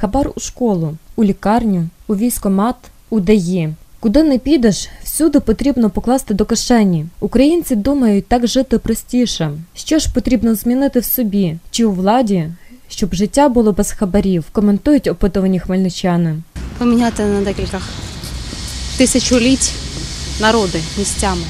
Хабар у школу, у лікарню, у військомат, у ДАІ. Куди не підеш, всюди потрібно покласти до кишені. Українці думають так жити простіше. Що ж потрібно змінити в собі чи у владі, щоб життя було без хабарів, коментують опитувані хмельничани. поміняти на декілька тисячоліть народи місцями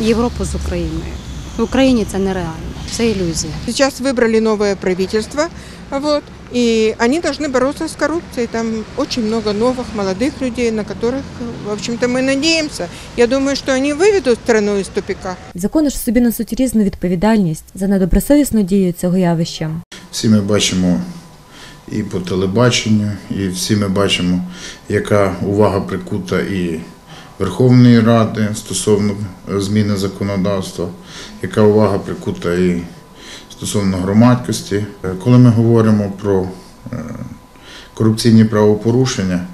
Європу з Україною. В Україні це нереально, це ілюзія. Сейчас выбрали новое правительство, вот, и они должны бороться с коррупцией. Там очень много новых молодых людей, на которых, в общем-то, мы надеемся. Я думаю, что они выведут страну из тупика. Закони ж в собі несуть різну відповідальність за недобросовісну дію цього явища. Всі ми бачимо і по телебаченню, і всі ми бачимо, яка увага прикута і Верховної Ради стосовно е, зміни законодавства, яка увага прикута і стосовно громадськості. Е, Коли ми говоримо про е, корупційні правопорушення,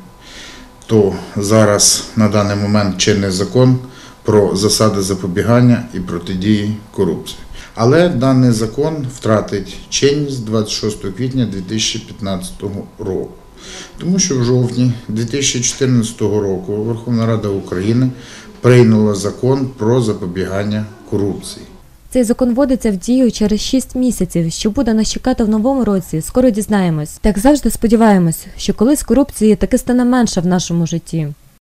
то зараз на даний момент чинний закон про засади запобігання і протидії корупції. Але даний закон втратить чинність 26 квітня 2015 року. Тому що в жовтні 2014 року Верховна Рада України прийняла закон про запобігання корупції. Цей закон вводиться в дію через 6 місяців. Що буде нас чекати в новому році, скоро дізнаємось. Так завжди сподіваємось, що колись корупції таки стане менше в нашому житті.